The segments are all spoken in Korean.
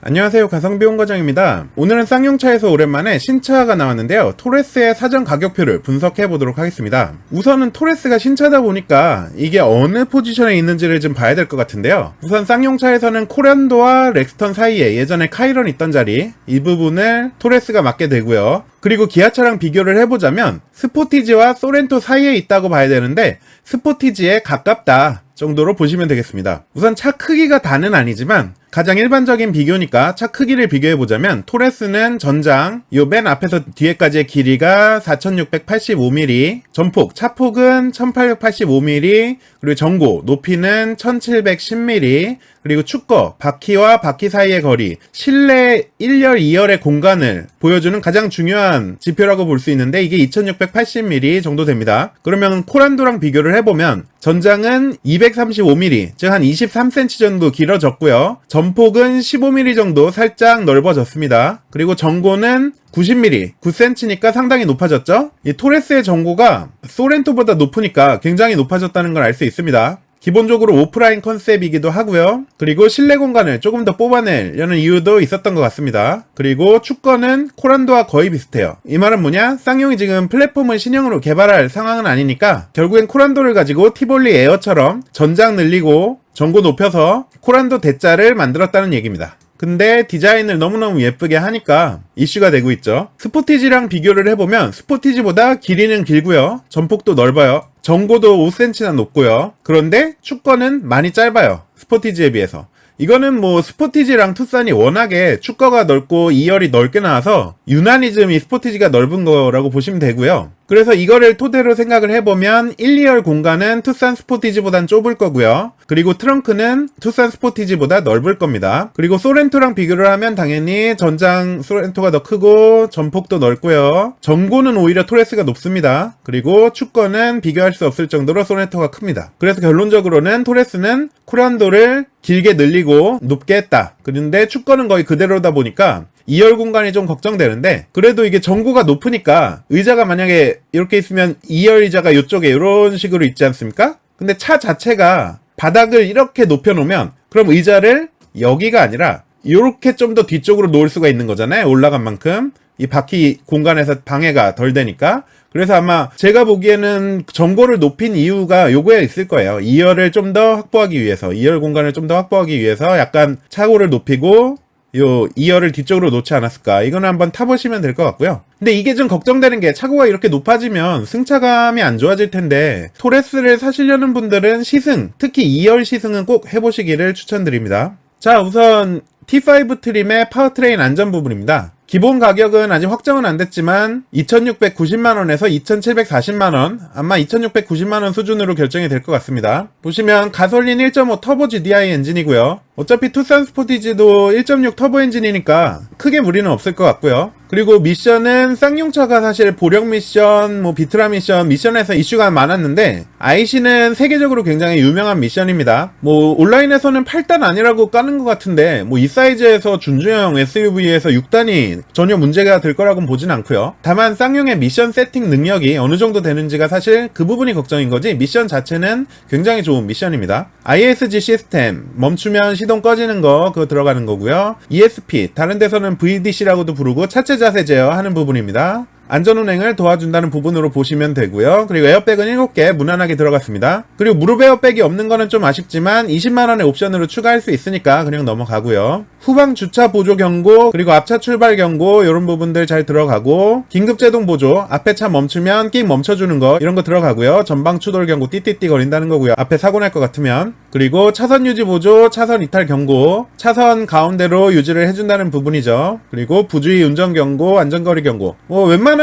안녕하세요. 가성비온 과장입니다. 오늘은 쌍용차에서 오랜만에 신차가 나왔는데요. 토레스의 사전 가격표를 분석해 보도록 하겠습니다. 우선은 토레스가 신차다 보니까 이게 어느 포지션에 있는지를 좀 봐야 될 것 같은데요. 우선 쌍용차에서는 코란도와 렉스턴 사이에 예전에 카이런 있던 자리 이 부분을 토레스가 맡게 되고요 그리고 기아차랑 비교를 해보자면 스포티지와 소렌토 사이에 있다고 봐야 되는데 스포티지에 가깝다 정도로 보시면 되겠습니다. 우선 차 크기가 다는 아니지만 가장 일반적인 비교니까 차 크기를 비교해 보자면 토레스는 전장 요 맨 앞에서 뒤에까지의 길이가 4685mm, 전폭 차폭은 1885mm, 그리고 전고 높이는 1710mm, 그리고 축거 바퀴와 바퀴 사이의 거리, 실내 1열 2열의 공간을 보여주는 가장 중요한 지표라고 볼 수 있는데 이게 2680mm 정도 됩니다. 그러면 코란도랑 비교를 해보면 전장은 235mm, 즉 한 23cm 정도 길어졌고요. 전폭은 15mm 정도 살짝 넓어졌습니다. 그리고 전고는 90mm, 9cm니까 상당히 높아졌죠? 이 토레스의 전고가 소렌토보다 높으니까 굉장히 높아졌다는 걸 알 수 있습니다. 기본적으로 오프라인 컨셉이기도 하고요. 그리고 실내 공간을 조금 더 뽑아내려는 이유도 있었던 것 같습니다. 그리고 축거는 코란도와 거의 비슷해요. 이 말은 뭐냐? 쌍용이 지금 플랫폼을 신형으로 개발할 상황은 아니니까 결국엔 코란도를 가지고 티볼리 에어처럼 전장 늘리고 전고 높여서 코란도 대자를 만들었다는 얘기입니다. 근데 디자인을 너무너무 예쁘게 하니까 이슈가 되고 있죠. 스포티지랑 비교를 해보면 스포티지보다 길이는 길고요. 전폭도 넓어요. 전고도 5cm나 높고요. 그런데 축거는 많이 짧아요. 스포티지에 비해서. 이거는 뭐 스포티지랑 투싼이 워낙에 축거가 넓고 2열이 넓게 나와서 유난히 좀 이 스포티지가 넓은 거라고 보시면 되고요. 그래서 이거를 토대로 생각을 해보면 1, 2열 공간은 투싼 스포티지보단 좁을 거고요. 그리고 트렁크는 투싼 스포티지보다 넓을 겁니다. 그리고 소렌토랑 비교를 하면 당연히 전장 소렌토가 더 크고 전폭도 넓고요. 전고는 오히려 토레스가 높습니다. 그리고 축거는 비교할 수 없을 정도로 소렌토가 큽니다. 그래서 결론적으로는 토레스는 쿠란도를 길게 늘리고 높게 했다. 그런데 축거는 거의 그대로다 보니까 2열 공간이 좀 걱정되는데 그래도 이게 전고가 높으니까 의자가 만약에 이렇게 있으면 2열 의자가 이쪽에 이런 식으로 있지 않습니까? 근데 차 자체가 바닥을 이렇게 높여놓으면 그럼 의자를 여기가 아니라 이렇게 좀 더 뒤쪽으로 놓을 수가 있는 거잖아요. 올라간 만큼 이 바퀴 공간에서 방해가 덜 되니까 그래서 아마 제가 보기에는 전고를 높인 이유가 요거에 있을 거예요. 2열을 좀 더 확보하기 위해서 2열 공간을 좀 더 확보하기 위해서 약간 차고를 높이고 요 2열을 뒤쪽으로 놓지 않았을까. 이거는 한번 타보시면 될 것 같고요. 근데 이게 좀 걱정되는 게 차고가 이렇게 높아지면 승차감이 안 좋아질 텐데 토레스를 사시려는 분들은 시승 특히 2열 시승은 꼭 해보시기를 추천드립니다. 자 우선 T5 트림의 파워트레인 안전 부분입니다 기본 가격은 아직 확정은 안 됐지만 2,690만원에서 2,740만원 아마 2,690만원 수준으로 결정이 될 것 같습니다. 보시면 가솔린 1.5 터보 GDI 엔진이고요. 어차피 투싼 스포티지도 1.6 터보 엔진이니까 크게 무리는 없을 것 같고요. 그리고 미션은 쌍용차가 사실 보력 미션, 뭐 비트라 미션, 미션에서 이슈가 많았는데 IC는 세계적으로 굉장히 유명한 미션입니다. 뭐 온라인에서는 8단 아니라고 까는 것 같은데 뭐 이 사이즈에서 준중형 SUV에서 6단이 전혀 문제가 될 거라고는 보진 않고요. 다만 쌍용의 미션 세팅 능력이 어느 정도 되는지가 사실 그 부분이 걱정인 거지 미션 자체는 굉장히 좋은 미션입니다. ISG 시스템 멈추면 시동 꺼지는 거 그거 들어가는 거고요. ESP 다른 데서는 VDC라고도 부르고 차체 자세 제어하는 부분입니다. 안전운행을 도와준다는 부분으로 보시면 되고요. 그리고 에어백은 7개 무난하게 들어갔습니다. 그리고 무릎 에어백이 없는 거는 좀 아쉽지만 20만원의 옵션으로 추가할 수 있으니까 그냥 넘어가고요. 후방 주차 보조 경고 그리고 앞차 출발 경고 이런 부분들 잘 들어가고 긴급 제동 보조 앞에 차 멈추면 끽 멈춰주는 거 이런 거 들어가고요. 전방 추돌 경고 띠띠띠 거린다는 거고요. 앞에 사고 날 것 같으면 그리고 차선 유지 보조 차선 이탈 경고 차선 가운데로 유지를 해준다는 부분이죠. 그리고 부주의 운전 경고 안전거리 경고 뭐 웬만한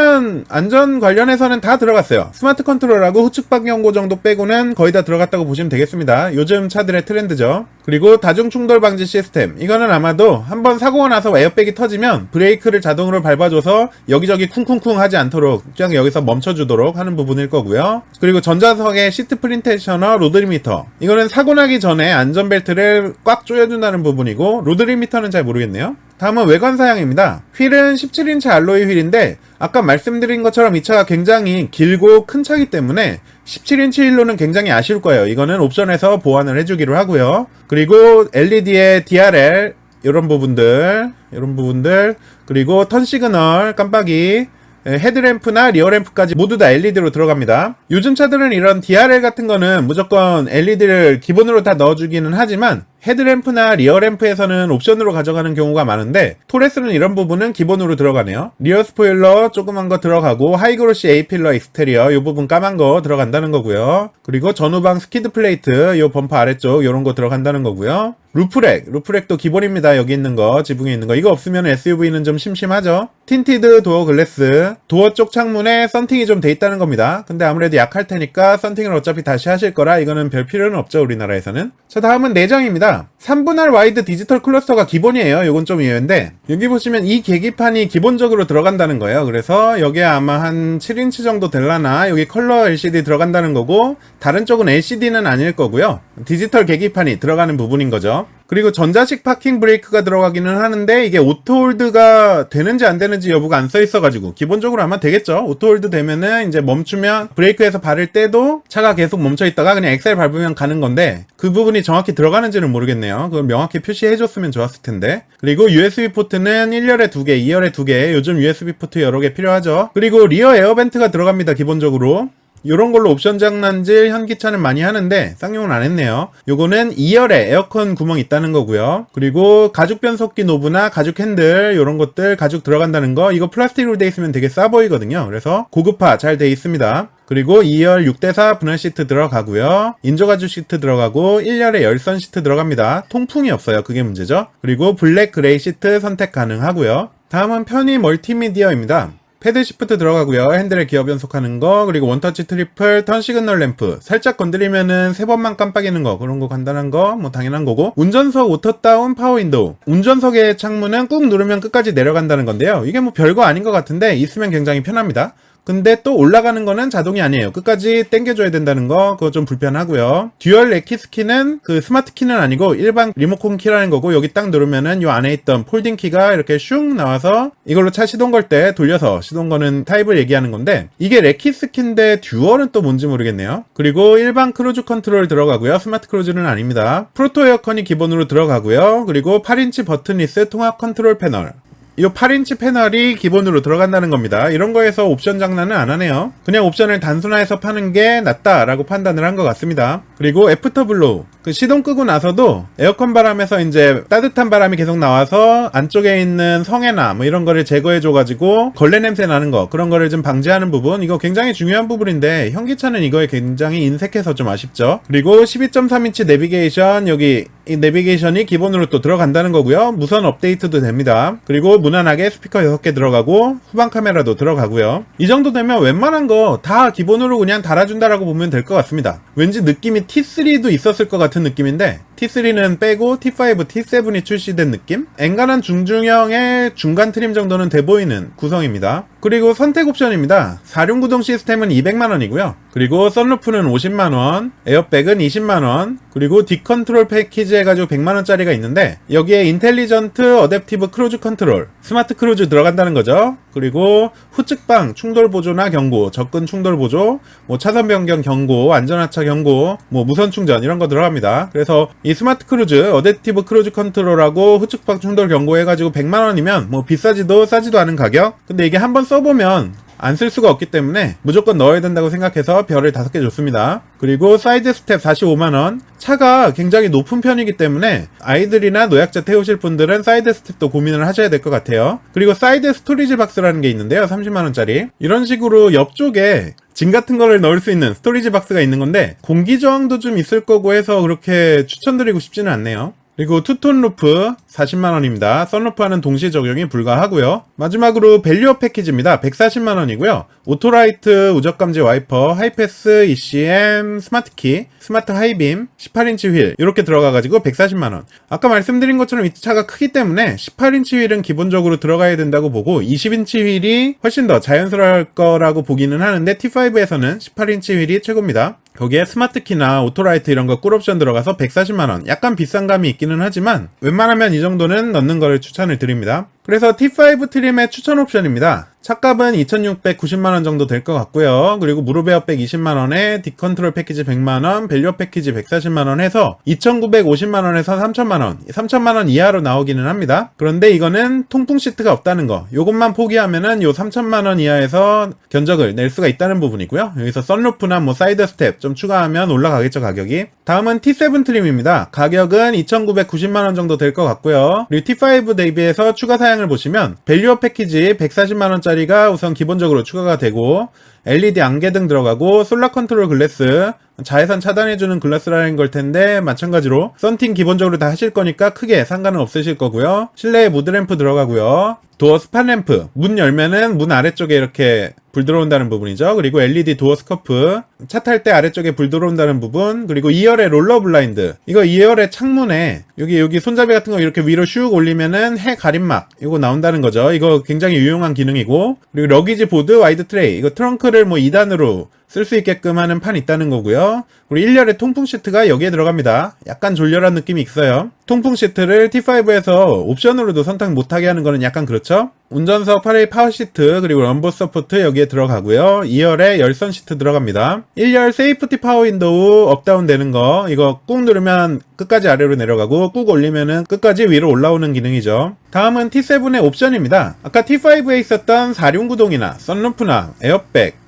안전 관련해서는 다 들어갔어요. 스마트 컨트롤하고 후측방 경고 정도 빼고는 거의 다 들어갔다고 보시면 되겠습니다. 요즘 차들의 트렌드죠. 그리고 다중 충돌 방지 시스템 이거는 아마도 한번 사고가 나서 에어백이 터지면 브레이크를 자동으로 밟아줘서 여기저기 쿵쿵쿵 하지 않도록 그냥 여기서 멈춰주도록 하는 부분일 거고요. 그리고 전자석의 시트 프린테이셔너 로드리미터 이거는 사고 나기 전에 안전벨트를 꽉 조여준다는 부분이고 로드리미터는 잘 모르겠네요. 다음은 외관 사양입니다. 휠은 17인치 알로이 휠인데 아까 말씀드린 것처럼 이 차가 굉장히 길고 큰 차기 때문에 17인치 휠로는 굉장히 아쉬울 거예요. 이거는 옵션에서 보완을 해주기로 하고요. 그리고 LED의 DRL 이런 부분들, 이런 부분들, 그리고 턴 시그널 깜빡이, 예, 헤드램프나 리어램프까지 모두 다 LED로 들어갑니다. 요즘 차들은 이런 DRL 같은 거는 무조건 LED를 기본으로 다 넣어주기는 하지만 헤드램프나 리어램프에서는 옵션으로 가져가는 경우가 많은데 토레스는 이런 부분은 기본으로 들어가네요. 리어 스포일러 조그만 거 들어가고 하이그로시 A필러 익스테리어 이 부분 까만 거 들어간다는 거고요. 그리고 전후방 스키드 플레이트 이 범퍼 아래쪽 이런 거 들어간다는 거고요. 루프렉, 루프렉도 기본입니다. 여기 있는 거, 지붕에 있는 거. 이거 없으면 SUV는 좀 심심하죠? 틴티드 도어 글래스, 도어 쪽 창문에 썬팅이 좀 돼 있다는 겁니다. 근데 아무래도 약할 테니까 썬팅을 어차피 다시 하실 거라 이거는 별 필요는 없죠, 우리나라에서는. 자, 다음은 내장입니다. 3분할 와이드 디지털 클러스터가 기본이에요. 요건 좀 의외인데, 여기 보시면 이 계기판이 기본적으로 들어간다는 거예요. 그래서 여기에 아마 한 7인치 정도 될라나, 여기 컬러 LCD 들어간다는 거고, 다른 쪽은 LCD는 아닐 거고요. 디지털 계기판이 들어가는 부분인 거죠. 그리고 전자식 파킹 브레이크가 들어가기는 하는데 이게 오토홀드가 되는지 안 되는지 여부가 안 써 있어가지고 기본적으로 아마 되겠죠. 오토홀드 되면은 이제 멈추면 브레이크에서 밟을 때도 차가 계속 멈춰 있다가 그냥 엑셀 밟으면 가는 건데 그 부분이 정확히 들어가는지는 모르겠네요. 그걸 명확히 표시해 줬으면 좋았을 텐데. 그리고 USB 포트는 1열에 2개, 2열에 2개. 요즘 USB 포트 여러 개 필요하죠. 그리고 리어 에어벤트가 들어갑니다. 기본적으로. 요런 걸로 옵션 장난질 현기차는 많이 하는데 쌍용은 안 했네요. 요거는 2열에 에어컨 구멍 있다는 거고요. 그리고 가죽 변속기 노브나 가죽 핸들 요런 것들 가죽 들어간다는 거 이거 플라스틱으로 돼 있으면 되게 싸 보이거든요. 그래서 고급화 잘 돼 있습니다. 그리고 2열 6대4 분할 시트 들어가고요. 인조가죽 시트 들어가고 1열에 열선 시트 들어갑니다. 통풍이 없어요. 그게 문제죠. 그리고 블랙 그레이 시트 선택 가능하고요. 다음은 편의 멀티미디어입니다. 패드 시프트 들어가고요. 핸들에 기어 변속하는 거, 그리고 원터치 트리플, 턴 시그널 램프. 살짝 건드리면은 세 번만 깜빡이는 거, 그런 거 간단한 거, 뭐 당연한 거고. 운전석 오토 다운 파워 윈도우. 운전석의 창문은 꾹 누르면 끝까지 내려간다는 건데요. 이게 뭐 별거 아닌 것 같은데 있으면 굉장히 편합니다. 근데 또 올라가는 거는 자동이 아니에요. 끝까지 당겨줘야 된다는 거, 그거 좀 불편하고요. 듀얼 레키스 키는 그 스마트 키는 아니고 일반 리모컨 키라는 거고, 여기 딱 누르면은 요 안에 있던 폴딩 키가 이렇게 슝 나와서 이걸로 차 시동 걸 때 돌려서 시동 거는 타입을 얘기하는 건데, 이게 레키스 키인데 듀얼은 또 뭔지 모르겠네요. 그리고 일반 크루즈 컨트롤 들어가고요. 스마트 크루즈는 아닙니다. 프로토 에어컨이 기본으로 들어가고요. 그리고 8인치 버튼 리스 통합 컨트롤 패널. 이 8인치 패널이 기본으로 들어간다는 겁니다. 이런 거에서 옵션 장난은 안 하네요. 그냥 옵션을 단순화해서 파는 게 낫다라고 판단을 한 것 같습니다. 그리고 애프터 블로우. 그 시동 끄고 나서도 에어컨 바람에서 이제 따뜻한 바람이 계속 나와서 안쪽에 있는 성에나 뭐 이런 거를 제거해줘가지고 걸레 냄새 나는 거 그런 거를 좀 방지하는 부분 이거 굉장히 중요한 부분인데 현기차는 이거에 굉장히 인색해서 좀 아쉽죠. 그리고 12.3인치 내비게이션 여기 이 내비게이션이 기본으로 또 들어간다는 거고요. 무선 업데이트도 됩니다. 그리고 무난하게 스피커 6개 들어가고 후방 카메라도 들어가고요. 이 정도 되면 웬만한 거 다 기본으로 그냥 달아준다라고 보면 될 것 같습니다. 왠지 느낌이 T3도 있었을 것 같은 느낌인데 T3는 빼고 T5, T7이 출시된 느낌? 엔간한 중중형의 중간 트림 정도는 돼 보이는 구성입니다. 그리고 선택 옵션입니다. 4륜 구동 시스템은 200만원이고요. 그리고 썬루프는 50만원, 에어백은 20만원, 그리고 뒷컨트롤 패키지 해가지고 100만원짜리가 있는데 여기에 인텔리전트 어댑티브 크루즈 컨트롤, 스마트 크루즈 들어간다는 거죠. 그리고 후측방 충돌 보조나 경고, 접근 충돌 보조, 뭐 차선 변경 경고, 안전하차 경고, 뭐 무선 충전 이런 거 들어갑니다. 그래서 이 스마트 크루즈, 어댑티브 크루즈 컨트롤하고 후측방 충돌 경고 해가지고 100만원이면 뭐 비싸지도 싸지도 않은 가격? 근데 이게 한번 써 보면 안 쓸 수가 없기 때문에 무조건 넣어야 된다고 생각해서 별을 5개 줬습니다. 그리고 사이드 스텝 45만원. 차가 굉장히 높은 편이기 때문에 아이들이나 노약자 태우실 분들은 사이드 스텝도 고민을 하셔야 될 것 같아요. 그리고 사이드 스토리지 박스라는 게 있는데요. 30만원짜리. 이런 식으로 옆쪽에 짐 같은 거를 넣을 수 있는 스토리지 박스가 있는 건데 공기 저항도 좀 있을 거고 해서 그렇게 추천드리고 싶지는 않네요. 그리고 투톤 루프 40만원입니다. 썬루프와는 동시 적용이 불가하고요. 마지막으로 밸류업 패키지입니다. 140만원이고요. 오토라이트 우적감지 와이퍼, 하이패스 ECM, 스마트키, 스마트 하이빔, 18인치 휠 이렇게 들어가가지고 140만원. 아까 말씀드린 것처럼 이 차가 크기 때문에 18인치 휠은 기본적으로 들어가야 된다고 보고 20인치 휠이 훨씬 더 자연스러울 거라고 보기는 하는데 T5에서는 18인치 휠이 최고입니다. 거기에 스마트키나 오토라이트 이런 거 꿀옵션 들어가서 140만원. 약간 비싼 감이 있기는 하지만 웬만하면 이 정도는 넣는 거를 추천을 드립니다. 그래서 T5 트림의 추천 옵션입니다. 차값은 2,690만원 정도 될 것 같고요. 그리고 무릎에어 백 20만원에 디컨트롤 패키지 100만원, 밸류어 패키지 140만원 해서 2,950만원에서 3,000만원, 3,000만원 이하로 나오기는 합니다. 그런데 이거는 통풍 시트가 없다는 거. 요것만 포기하면은 요 3,000만원 이하에서 견적을 낼 수가 있다는 부분이고요. 여기서 썬루프나 뭐 사이드 스텝 좀 추가하면 올라가겠죠, 가격이. 다음은 T7 트림입니다. 가격은 2,990만원 정도 될 것 같고요. 그리고 T5 대비해서 추가 사양 을 보시면 밸류어 패키지 140만원짜리 짜리가 우선 기본적으로 추가가 되고 LED 안개등 들어가고 솔라 컨트롤 글래스 자외선 차단해주는 글라스라는 걸 텐데 마찬가지로 썬팅 기본적으로 다 하실 거니까 크게 상관은 없으실 거고요. 실내에 무드램프 들어가고요. 도어 스판 램프 문 열면은 문 아래쪽에 이렇게 불 들어온다는 부분이죠. 그리고 LED 도어 스커프 차 탈 때 아래쪽에 불 들어온다는 부분 그리고 2열의 롤러 블라인드. 이거 2열의 창문에 여기 여기 손잡이 같은 거 이렇게 위로 슉 올리면은 해 가림막 이거 나온다는 거죠. 이거 굉장히 유용한 기능이고 그리고 러기지 보드 와이드 트레이 이거 트렁크를 뭐 2단으로 쓸 수 있게끔 하는 판 있다는 거고요. 그리고 1열의 통풍 시트가 여기에 들어갑니다. 약간 졸렬한 느낌이 있어요. 통풍 시트를 T5에서 옵션으로도 선택 못하게 하는 거는 약간 그렇죠? 운전석 8A 파워 시트 그리고 럼버 서포트 여기에 들어가고요. 2열에 열선 시트 들어갑니다. 1열 세이프티 파워 윈도우 업다운 되는 거 이거 꾹 누르면 끝까지 아래로 내려가고 꾹 올리면은 끝까지 위로 올라오는 기능이죠. 다음은 T7의 옵션입니다. 아까 T5에 있었던 4륜구동이나 썬루프나 에어백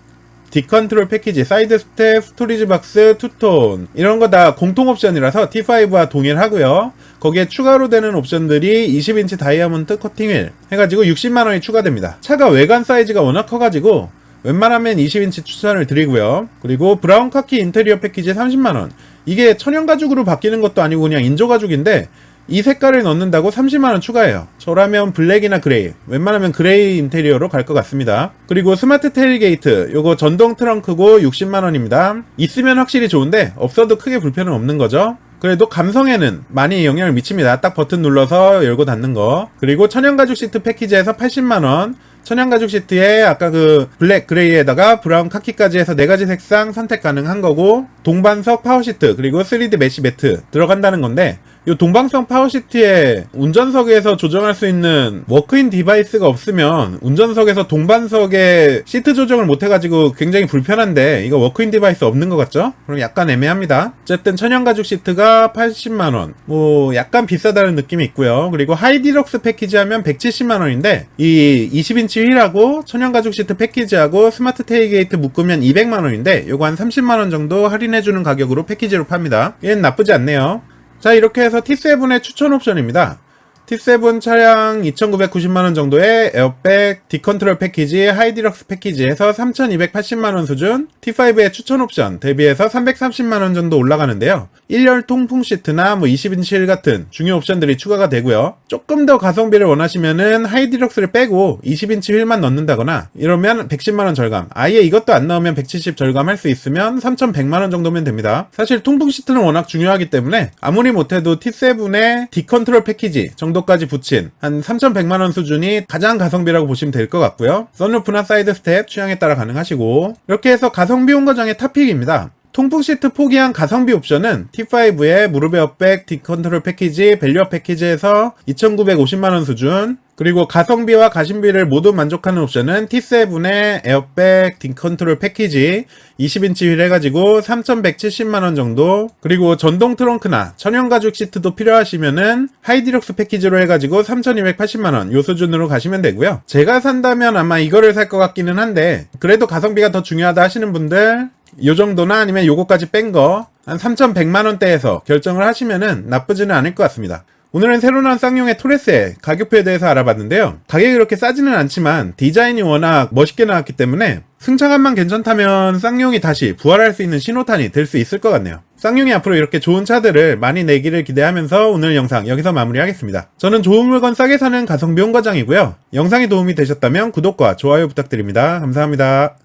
디컨트롤 패키지, 사이드 스텝, 스토리지 박스, 투톤 이런 거 다 공통 옵션이라서 T5와 동일하고요. 거기에 추가로 되는 옵션들이 20인치 다이아몬드 커팅 휠 해가지고 60만원이 추가됩니다. 차가 외관 사이즈가 워낙 커가지고 웬만하면 20인치 추천을 드리고요. 그리고 브라운 카키 인테리어 패키지 30만원 이게 천연 가죽으로 바뀌는 것도 아니고 그냥 인조 가죽인데 이 색깔을 넣는다고 30만원 추가해요. 저라면 블랙이나 그레이, 웬만하면 그레이 인테리어로 갈 것 같습니다. 그리고 스마트 테일게이트, 요거 전동 트렁크고 60만원입니다. 있으면 확실히 좋은데, 없어도 크게 불편은 없는 거죠. 그래도 감성에는 많이 영향을 미칩니다. 딱 버튼 눌러서 열고 닫는 거. 그리고 천연가죽 시트 패키지에서 80만원, 천연가죽 시트에 아까 그 블랙 그레이에다가 브라운 카키까지 해서 네 가지 색상 선택 가능한 거고 동반석 파워 시트 그리고 3D 메시 매트 들어간다는 건데 이 동방성 파워시티에 운전석에서 조정할 수 있는 워크인 디바이스가 없으면 운전석에서 동반석에 시트 조정을 못 해가지고 굉장히 불편한데 이거 워크인 디바이스 없는 것 같죠? 그럼 약간 애매합니다. 어쨌든 천연가죽 시트가 80만원 뭐 약간 비싸다는 느낌이 있고요. 그리고 하이디럭스 패키지 하면 170만원인데 이 20인치 휠하고 천연가죽 시트 패키지하고 스마트 테이게이트 묶으면 200만원인데 요거 한 30만원 정도 할인해 주는 가격으로 패키지로 팝니다. 얘는 나쁘지 않네요. 자 이렇게 해서 T7의 추천 옵션입니다. T7 차량 2,990만원 정도의 에어백, 디컨트롤 패키지, 하이디럭스 패키지에서 3,280만원 수준, T5의 추천 옵션 대비해서 330만원 정도 올라가는데요. 1열 통풍 시트나 뭐 20인치 힐 같은 중요 옵션들이 추가가 되고요. 조금 더 가성비를 원하시면은 하이디럭스를 빼고 20인치 휠만 넣는다거나 이러면 110만원 절감. 아예 이것도 안 넣으면 170 절감할 수 있으면 3,100만원 정도면 됩니다. 사실 통풍 시트는 워낙 중요하기 때문에 아무리 못해도 T7의 디컨트롤 패키지 정도 정도까지 붙인 한 3,100만원 수준이 가장 가성비라고 보시면 될 것 같고요. 썬루프나 사이드 스텝 취향에 따라 가능하시고 이렇게 해서 가성비 온거장의 탑픽입니다. 통풍 시트 포기한 가성비 옵션은 T5의 무릎 에어백, 디컨트롤 패키지, 밸류어 패키지에서 2,950만원 수준, 그리고 가성비와 가심비를 모두 만족하는 옵션은 T7의 에어백 딩컨트롤 패키지 20인치 휠 해가지고 3,170만원 정도 그리고 전동 트렁크나 천연가죽 시트도 필요하시면은 하이디럭스 패키지로 해가지고 3,280만원 요 수준으로 가시면 되고요. 제가 산다면 아마 이거를 살 것 같기는 한데 그래도 가성비가 더 중요하다 하시는 분들 요 정도나 아니면 요거까지 뺀 거 한 3,100만원대에서 결정을 하시면은 나쁘지는 않을 것 같습니다 오늘은 새로 나온 쌍용의 토레스의 가격표에 대해서 알아봤는데요. 가격이 그렇게 싸지는 않지만 디자인이 워낙 멋있게 나왔기 때문에 승차감만 괜찮다면 쌍용이 다시 부활할 수 있는 신호탄이 될 수 있을 것 같네요. 쌍용이 앞으로 이렇게 좋은 차들을 많이 내기를 기대하면서 오늘 영상 여기서 마무리하겠습니다. 저는 좋은 물건 싸게 사는 가성비 홍과장이고요. 영상이 도움이 되셨다면 구독과 좋아요 부탁드립니다. 감사합니다.